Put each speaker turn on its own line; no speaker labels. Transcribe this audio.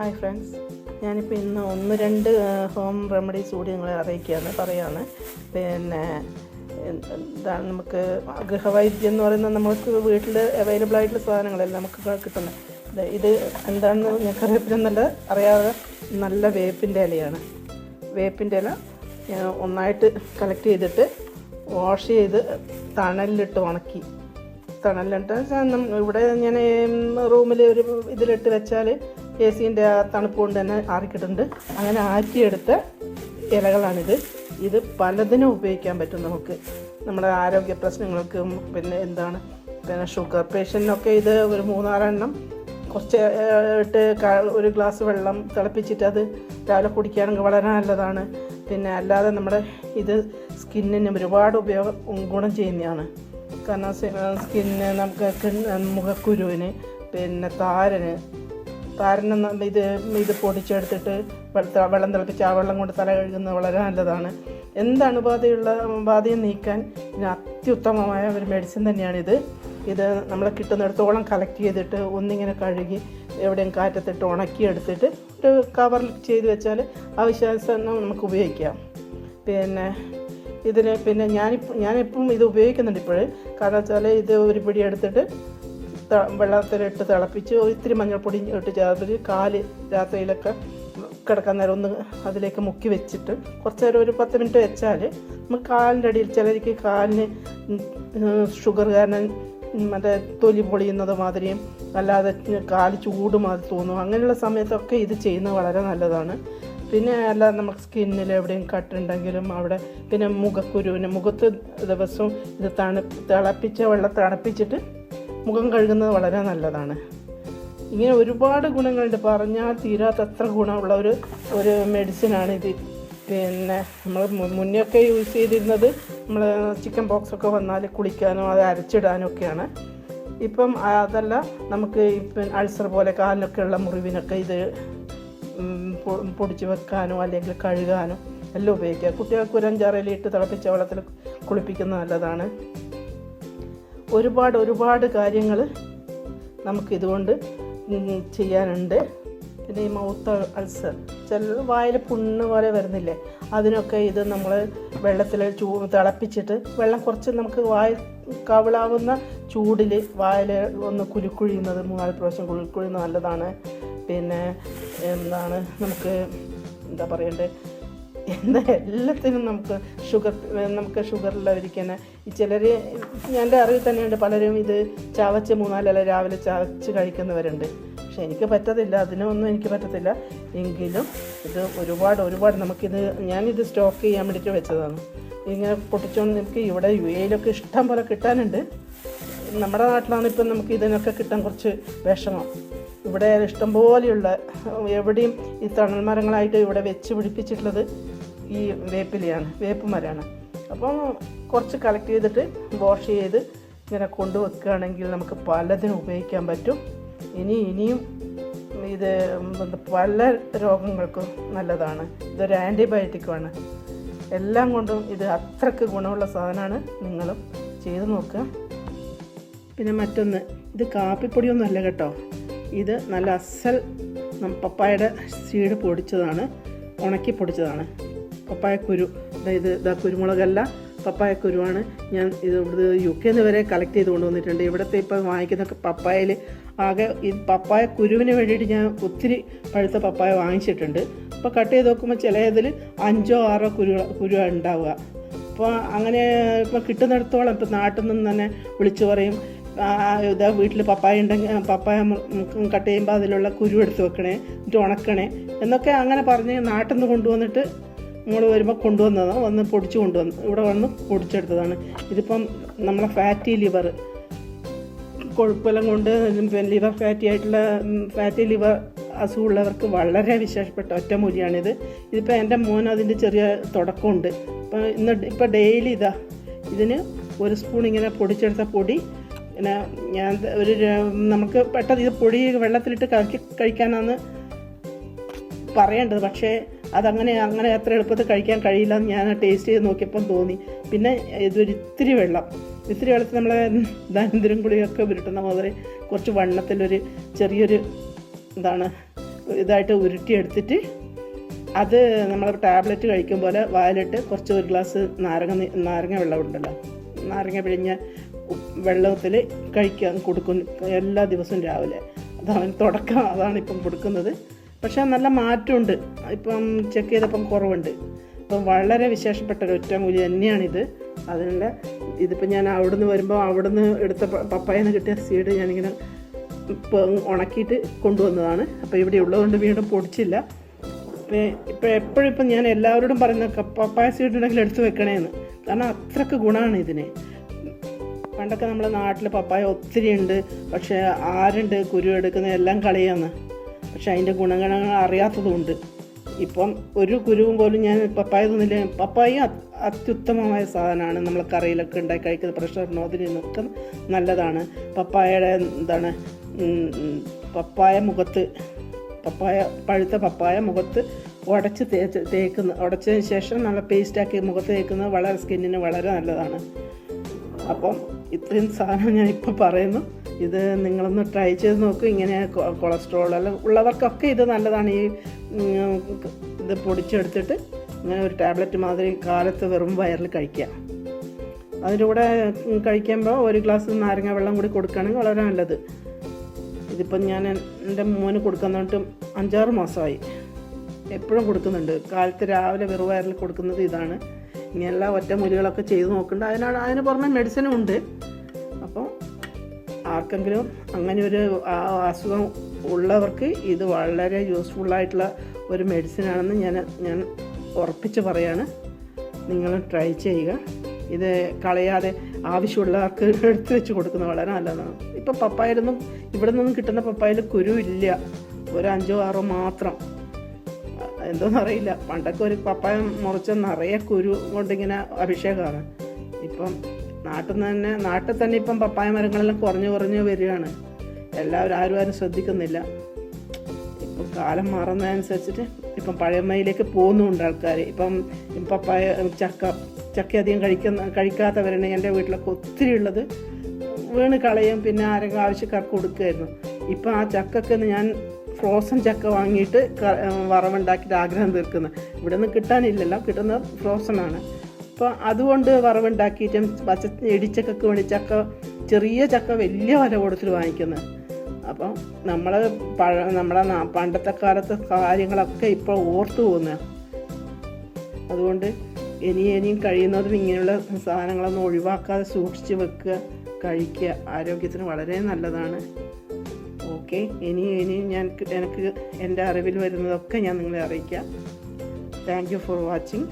Hi friends ഞാനിപ്പോൾ ഇന്ന് ഒന്ന് രണ്ട് ഹോം റെമഡീസ് കൂടി നിങ്ങളെ അറിയിക്കുകയാണ് പറയുകയാണ്. പിന്നെ എന്താണ് നമുക്ക് ഗൃഹവൈദ്യം എന്ന് പറയുന്നത് നമുക്ക് വീട്ടിൽ അവൈലബിൾ ആയിട്ടുള്ള സാധനങ്ങളല്ല നമുക്ക് കിട്ടുന്നത് ഇത് എന്താണെന്ന് ഞങ്ങൾക്കറിയത്തില്ലെന്നല്ല അറിയാതെ നല്ല വേപ്പിന്റെ ഇലയാണ്. വേപ്പിന്റെ ഇല ഒന്നായിട്ട് കളക്ട് ചെയ്തിട്ട് വാഷ് ചെയ്ത് തണലിലിട്ട് ഉണക്കി. തണലിലിട്ട് ഇവിടെ ഞാൻ റൂമിൽ ഒരു ഇതിലിട്ട് വെച്ചാൽ എ സീന്റെ തണുപ്പ് കൊണ്ട് തന്നെ ആറിക്കിട്ടുണ്ട്. അങ്ങനെ ആറ്റിയെടുത്ത ഇലകളാണിത്. ഇത് പലതിനും ഉപയോഗിക്കാൻ പറ്റും നമുക്ക്. നമ്മുടെ ആരോഗ്യ പ്രശ്നങ്ങൾക്കും പിന്നെ എന്താണ്? പിന്നെ ഷുഗർ പേഷ്യന്റിനൊക്കെ ഇത് ഒരു മൂന്നാറെണ്ണം കുറച്ച് ഇട്ട് ഒരു ഗ്ലാസ് വെള്ളം തിളപ്പിച്ചിട്ട് അത് രാവിലെ കുടിക്കുകയാണെങ്കിൽ വളരെ നല്ലതാണ്. പിന്നെ അല്ലാതെ നമ്മുടെ ഇത് സ്കിന്നിന് ഒരുപാട് ഉപയോഗം ഗുണം ചെയ്യുന്നതാണ്. കാരണം സ്കിന്നിന് നമുക്ക് മുഖക്കുരുവിന് പിന്നെ താരന് ന- ഇത് ഇത് പൊടിച്ചെടുത്തിട്ട് വെള്ള തിളപ്പിച്ച് ആ വെള്ളം കൊണ്ട് തല കഴുകുന്നത് വളരെ നല്ലതാണ്. എന്ത് അണുബാധയുള്ള ബാധയെ നീക്കാൻ ഇതിന് അത്യുത്തമമായ ഒരു മെഡിസിൻ തന്നെയാണിത്. ഇത് നമ്മൾ കിട്ടുന്നിടത്തോളം കളക്ട് ചെയ്തിട്ട് ഒന്നിങ്ങനെ കഴുകി എവിടെയും കാറ്റത്തിട്ട് ഉണക്കിയെടുത്തിട്ട് ഒരു കവറിൽ ചെയ്ത് വെച്ചാൽ ആവശ്യാനുസരണം നമുക്ക് ഉപയോഗിക്കാം. പിന്നെ ഇതിന് പിന്നെ ഞാനിപ്പോൾ ഞാനിപ്പം ഇത് ഉപയോഗിക്കുന്നുണ്ട് ഇപ്പോൾ കാരണം വെച്ചാൽ ഇത് ഒരു പിടി എടുത്തിട്ട് വെള്ളത്തിലിട്ട് തിളപ്പിച്ച് ഇത്തിരി മഞ്ഞൾപ്പൊടി ഇട്ട് ചേർത്തിട്ട് കാൽ രാത്രിയിലൊക്കെ കിടക്കാൻ നേരം ഒന്ന് അതിലേക്ക് മുക്കി വെച്ചിട്ട് കുറച്ച് നേരം ഒരു പത്ത് മിനിറ്റ് വെച്ചാൽ നമുക്ക് കാലിന്റെ അടിയിൽ ചിലർക്ക് കാലിന് ഷുഗർ കാരണം മറ്റേ തൊലി പൊളിയുന്നത് മാതിരിയും അല്ലാതെ കാൽ ചൂട് മാതിരി തോന്നും. അങ്ങനെയുള്ള സമയത്തൊക്കെ ഇത് ചെയ്യുന്നത് വളരെ നല്ലതാണ്. പിന്നെ അല്ല നമുക്ക് സ്കിന്നിൽ എവിടെയും കട്ടുണ്ടെങ്കിലും അവിടെ പിന്നെ മുഖക്കുരുവിന് മുഖത്ത് ദിവസവും ഇത് തണു തിളപ്പിച്ച വെള്ളം തണുപ്പിച്ചിട്ട് മുഖം കഴുകുന്നത് വളരെ നല്ലതാണ്. ഇങ്ങനെ ഒരുപാട് ഗുണങ്ങളുണ്ട്. പറഞ്ഞാൽ തീരാത്തത്ര ഗുണമുള്ള ഒരു ഒരു മെഡിസിനാണ് ഇത്. പിന്നെ നമ്മൾ മുന്നെയൊക്കെ യൂസ് ചെയ്തിരുന്നത് നമ്മൾ ചിക്കൻ ബോക്സ് ഒക്കെ വന്നാൽ കുളിക്കാനും അത് അരച്ചിടാനും ഒക്കെയാണ് ഇപ്പം അതല്ല നമുക്ക് ഇപ്പം അൾസർ പോലെ കാലിനൊക്കെയുള്ള മുറിവിനൊക്കെ ഇത് പൊടിച്ച് വെക്കാനോ അല്ലെങ്കിൽ കഴുകാനോ എല്ലാം ഉപയോഗിക്കാം കുട്ടികൾക്ക് ഒരു അഞ്ചാറിലിട്ട് തിളപ്പിച്ച വെള്ളത്തിൽ കുളിപ്പിക്കുന്നത് നല്ലതാണ്. ഒരുപാട് ഒരുപാട് കാര്യങ്ങൾ നമുക്ക് ഇതുകൊണ്ട് ചെയ്യാനുണ്ട്. പിന്നെ ഈ മൗത്ത് അൾസർ. ചില വായിൽ പുണ്ണ് പോലെ വരുന്നില്ലേ? അതിനൊക്കെ ഇത് നമ്മൾ വെള്ളത്തിൽ ചൂ തിളപ്പിച്ചിട്ട് വെള്ളം കുറച്ച് നമുക്ക് വായ കവിളാവുന്ന ചൂടിൽ വായിൽ ഒന്ന് കുലുക്കുഴിയുന്നത് മൂന്നാൽ പ്രാവശ്യം കുലുക്കുഴിയുന്നത് നല്ലതാണ്. പിന്നെ എന്താണ് നമുക്ക് എന്താ പറയണ്ടേ? എന്താ എല്ലാത്തിനും നമുക്ക് ഷുഗർ നമുക്ക് ഷുഗറുള്ളവർക്ക് തന്നെ ഈ ചിലർ എന്റെ അറിവിൽ തന്നെയുണ്ട് പലരും ഇത് ചവച്ച് മൂന്നാലല്ല രാവിലെ ചവച്ച് കഴിക്കുന്നവരുണ്ട്. പക്ഷെ എനിക്ക് പറ്റത്തില്ല അതിനൊന്നും എനിക്ക് പറ്റത്തില്ല. എങ്കിലും ഇത് ഒരുപാട് ഒരുപാട് നമുക്കിത് ഞാനിത് സ്റ്റോക്ക് ചെയ്യാൻ വേണ്ടിയിട്ട് വെച്ചതാണ്. ഇങ്ങനെ പൊട്ടിച്ചുകൊണ്ട് നമുക്ക് ഇവിടെ യു എയിലൊക്കെ ഇഷ്ടം പോലെ കിട്ടാനുണ്ട്. നമ്മുടെ നാട്ടിലാണ് ഇപ്പം നമുക്ക് ഇതിനൊക്കെ കിട്ടാൻ കുറച്ച് വിഷമം. ഇവിടെ ഇഷ്ടംപോലെയുള്ള എവിടെയും ഈ തണൽ മരങ്ങളായിട്ട് ഇവിടെ വെച്ച് പിടിപ്പിച്ചിട്ടുള്ളത് ഈ വേപ്പിലയാണ് വേപ്പ് മരമാണ്. അപ്പം കുറച്ച് കളക്ട് ചെയ്തിട്ട് വാഷ് ചെയ്ത് ഇങ്ങനെ കൊണ്ടുവെക്കുകയാണെങ്കിൽ നമുക്ക് പലതിനും ഉപയോഗിക്കാൻ പറ്റും. ഇനി ഇനിയും ഇത് പല രോഗങ്ങൾക്കും നല്ലതാണ്. ഇതൊരു ആന്റിബയോട്ടിക്കുമാണ് എല്ലാം കൊണ്ടും ഇത് അത്രയ്ക്ക് ഗുണമുള്ള സാധനമാണ്. നിങ്ങളും ചെയ്തു നോക്കുക. പിന്നെ മറ്റൊന്ന് ഇത് കാപ്പിപ്പൊടിയൊന്നും അല്ല കേട്ടോ. ഇത് നല്ല അസൽ പപ്പായയുടെ സീഡ് പൊടിച്ചതാണ്. ഉണക്കി പൊടിച്ചതാണ്. പപ്പായ കുരു അതായത് ഇത് കുരുമുളകല്ല പപ്പായ കുരുവാണ് ഞാൻ ഇത് ഇവിടുന്ന് യു കെ നിന്ന് വരെ കളക്ട് ചെയ്ത് കൊണ്ടുവന്നിട്ടുണ്ട്. ഇവിടുത്തെ ഇപ്പം വാങ്ങിക്കുന്ന പപ്പായയിൽ ആകെ ഈ പപ്പായ കുരുവിന് വേണ്ടിയിട്ട് ഞാൻ ഒത്തിരി പഴുത്ത പപ്പായ വാങ്ങിച്ചിട്ടുണ്ട്. അപ്പോൾ കട്ട് ചെയ്ത് നോക്കുമ്പോൾ ചിലതിൽ അഞ്ചോ ആറോ കുരു കുരു ഉണ്ടാവുക അപ്പോൾ അങ്ങനെ ഇപ്പോൾ കിട്ടുന്നിടത്തോളം ഇപ്പോൾ നാട്ടിൽ നിന്ന് തന്നെ വിളിച്ചു പറയും ഇതാ വീട്ടിൽ പപ്പായ ഉണ്ടെങ്കിൽ പപ്പായ കട്ട് ചെയ്യുമ്പോൾ അതിലുള്ള കുരു എടുത്ത് വെക്കണേ എന്നിട്ട് ഉണക്കണേ. എന്നൊക്കെ അങ്ങനെ പറഞ്ഞ് നാട്ടിൽ നിന്ന് കൊണ്ടുവന്നിട്ട് നമ്മൾ വരുമ്പോൾ കൊണ്ടുവന്നതാണ് വന്ന് പൊടിച്ച് കൊണ്ടുവന്ന് ഇവിടെ വന്ന് പൊടിച്ചെടുത്തതാണ്. ഇതിപ്പം നമ്മളെ ഫാറ്റി ലിവർ കൊഴുപ്പെല്ലാം കൊണ്ട് ലിവർ ഫാറ്റി ആയിട്ടുള്ള ഫാറ്റി ലിവർ അസുഖമുള്ളവർക്ക് വളരെ വിശേഷപ്പെട്ട ഒറ്റമൂലിയാണിത് ഇതിപ്പോൾ എന്റെ മോൻ അതിന്റെ ചെറിയ തുടക്കമുണ്ട്. ഇപ്പം ഇന്ന് ഇപ്പോൾ ഡെയിലി ഇതാ. ഇതിന് ഒരു സ്പൂൺ ഇങ്ങനെ പൊടിച്ചെടുത്ത പൊടി പിന്നെ ഞാൻ ഒരു നമുക്ക് പെട്ടെന്ന് ഇത് പൊടി വെള്ളത്തിലിട്ട് കലക്കി കഴിക്കാനാണ് പറയേണ്ടത്. പക്ഷേ അതങ്ങനെ അങ്ങനെ അത്ര എളുപ്പത്തിൽ കഴിക്കാൻ കഴിയില്ല എന്ന് ഞാൻ ടേസ്റ്റ് ചെയ്ത് നോക്കിയപ്പം തോന്നി. പിന്നെ ഇതൊരു ഇത്തിരി വെള്ളം. ഇത്തിരി വെള്ളത്തിൽ നമ്മളെ ദാരിദ്ര്യം ഗുളികയൊക്കെ ഉരുട്ടുന്ന മാതിരി കുറച്ച് വണ്ണത്തിലൊരു ചെറിയൊരു എന്താണ് ഇതായിട്ട് ഉരുട്ടിയെടുത്തിട്ട് അത് നമ്മൾ ടാബ്ലറ്റ് കഴിക്കും പോലെ വായിലിട്ട് കുറച്ച് ഒരു ഗ്ലാസ് നാരങ്ങ നാരങ്ങ വെള്ളം ഉണ്ടല്ലോ. നാരങ്ങ പിഴിഞ്ഞ വെള്ളത്തിൽ കഴിക്കാൻ കൊടുക്കും എല്ലാ ദിവസവും രാവിലെ. അതവൻ തുടക്കം അതാണ് ഇപ്പം കൊടുക്കുന്നത്. പക്ഷേ നല്ല മാറ്റമുണ്ട്. ഇപ്പം ചെക്ക് ചെയ്തപ്പം കുറവുണ്ട്. അപ്പം വളരെ വിശേഷപ്പെട്ട ഒരു ഒറ്റമൂലി തന്നെയാണിത്. അതിനുള്ള ഇതിപ്പോൾ ഞാൻ അവിടുന്ന് വരുമ്പോൾ അവിടുന്ന് എടുത്ത പ- പപ്പായന്ന് കിട്ടിയ സീഡ് ഞാനിങ്ങനെ ഉണക്കിയിട്ട് കൊണ്ടുവന്നതാണ്. അപ്പോൾ ഇവിടെ ഉള്ളതുകൊണ്ട് വീണ്ടും പൊടിച്ചില്ല. ഇപ്പോൾ എപ്പോഴും ഇപ്പം ഞാൻ എല്ലാവരോടും പറയുന്ന പപ്പായ സീഡ് ഉണ്ടെങ്കിൽ എടുത്തു വെക്കണേന്ന്. കാരണം അത്രയ്ക്ക് ഗുണമാണ് ഇതിന്. പണ്ടൊക്കെ നമ്മുടെ നാട്ടിൽ പപ്പായ ഒത്തിരി ഉണ്ട്. പക്ഷേ ആരുണ്ട് കുരു എടുക്കുന്ന എല്ലാം കളിയാണ്. പക്ഷേ അതിന്റെ ഗുണഗണങ്ങൾ അറിയാത്തതുകൊണ്ട്. ഇപ്പം ഒരു കുരുവും പോലും ഞാൻ പപ്പായ തിന്നില്ല. പപ്പായ അത്യുത്തമമായ സാധനമാണ്. നമ്മൾ കറിയിലൊക്കെ ഉണ്ടാക്കി കഴിക്കുന്നത് പ്രഷറിനോ അതിനൊക്കെ നല്ലതാണ്. പപ്പായയുടെ എന്താണ് പപ്പായ മുഖത്ത് പപ്പായ പഴുത്ത പപ്പായ മുഖത്ത് ഉടച്ച് തേച്ച് തേക്കുന്ന ഉടച്ചതിന് ശേഷം നല്ല പേസ്റ്റാക്കി മുഖത്ത് തേക്കുന്നത് വളരെ സ്കിന്നിന് വളരെ നല്ലതാണ്. അപ്പം ഇത്രയും സാധനം ഞാൻ ഇപ്പോൾ പറയുന്നു. ഇത് നിങ്ങളൊന്ന് ട്രൈ ചെയ്ത് നോക്കൂ. ഇങ്ങനെ കൊളസ്ട്രോൾ എല്ലാം ഉള്ളവർക്കൊക്കെ ഇത് നല്ലതാണ്. ഈ ഇത് പൊടിച്ചെടുത്തിട്ട് ഇങ്ങനെ ഒരു ടാബ്ലറ്റ് മാതിരി കാലത്ത് വെറും വയറിൽ കഴിക്കുക. അതിന്റെ കൂടെ കഴിക്കുമ്പോൾ ഒരു ഗ്ലാസ് നാരങ്ങ വെള്ളം കൂടി കൊടുക്കുകയാണെങ്കിൽ വളരെ നല്ലത്. ഇതിപ്പം ഞാൻ എന്റെ മോന് കൊടുക്കുന്നിട്ട് അഞ്ചാറ് മാസമായി. എപ്പോഴും കൊടുക്കുന്നുണ്ട്. കാലത്ത് രാവിലെ വെറും വയറിൽ കൊടുക്കുന്നത് ഇതാണ്. ഇങ്ങനെയുള്ള ഒറ്റമൂലികളൊക്കെ ചെയ്ത് നോക്കുന്നുണ്ട് അതിനാണ് അതിന് പുറമെ മെഡിസിനും ഉണ്ട്. അപ്പോൾ ആർക്കെങ്കിലും അങ്ങനെ ഒരു അസുഖം ഉള്ളവർക്ക് ഇത് വളരെ യൂസ്ഫുള്ളായിട്ടുള്ള ഒരു മെഡിസിനാണെന്ന് ഞാൻ ഞാൻ ഉറപ്പിച്ച് പറയാണ്. നിങ്ങൾ ട്രൈ ചെയ്യുക. ഇത് കളയാതെ ആവശ്യമുള്ളവർക്ക് എടുത്തു വെച്ച് കൊടുക്കുന്നത് വളരെ നല്ലതാണ്. ഇപ്പോൾ പപ്പായിലൊന്നും ഇവിടെ നിന്നും കിട്ടുന്ന പപ്പായിൽ കുരു ഇല്ല. ഒരു അഞ്ചോ ആറോ മാത്രം. എന്തോന്നറിയില്ല പണ്ടൊക്കെ ഒരു പപ്പായം മുറിച്ച നിറയെ കുരു കൊണ്ടിങ്ങനെ അഭിഷേകമാണ് ഇപ്പം നാട്ടിൽ നിന്ന് തന്നെ നാട്ടിൽ തന്നെ ഇപ്പം പപ്പായ മരങ്ങളെല്ലാം കുറഞ്ഞു കുറഞ്ഞു വരികയാണ്. എല്ലാവരും ആരും ആരും ശ്രദ്ധിക്കുന്നില്ല. ഇപ്പം കാലം മാറുന്നതനുസരിച്ചിട്ട് ഇപ്പം പഴമയിലേക്ക് പോകുന്നുണ്ട് ആൾക്കാർ ഇപ്പം പപ്പായ ചക്ക ചക്ക അധികം കഴിക്കുന്ന കഴിക്കാത്തവരാണ് എന്റെ വീട്ടിലൊക്കെ ഒത്തിരി ഉള്ളത് വീണ് കളയും പിന്നെ ആരെങ്കിലും ആവശ്യക്കാർക്ക് കൊടുക്കുമായിരുന്നു ഇപ്പം ആ ചക്കൊക്കെ ഞാൻ ഫ്രോസൺ ചക്ക വാങ്ങിയിട്ട് വറവുണ്ടാക്കിയിട്ട് ആഗ്രഹം തീർക്കുന്നത് ഇവിടെ നിന്ന് കിട്ടാനില്ലല്ലോ കിട്ടുന്നത് ഫ്രോസൺ ആണ്. അപ്പോൾ അതുകൊണ്ട് വറവുണ്ടാക്കിയിട്ടും പച്ച ഇടിച്ചക്കൊക്കെ വേണ്ടി ചക്ക ചെറിയ ചക്ക വലിയ വില കൊടുത്തിട്ട് വാങ്ങിക്കുന്നത് അപ്പം നമ്മൾ പഴ നമ്മളെ നാ- പണ്ടത്തെ കാലത്തെ കാര്യങ്ങളൊക്കെ ഇപ്പോൾ ഓർത്തു പോകുന്നത് അതുകൊണ്ട് ഇനി ഇനിയും കഴിയുന്നതും ഇങ്ങനെയുള്ള സാധനങ്ങളൊന്നും ഒഴിവാക്കാതെ സൂക്ഷിച്ച് വെക്കുക കഴിക്കുക. ആരോഗ്യത്തിന് വളരെ നല്ലതാണ്. ഓക്കെ ഇനി ഇനി ഞാൻ എനിക്ക് എന്റെ അറിവിൽ വരുന്നതൊക്കെ ഞാൻ നിങ്ങളെ അറിയിക്കാം. Thank you for watching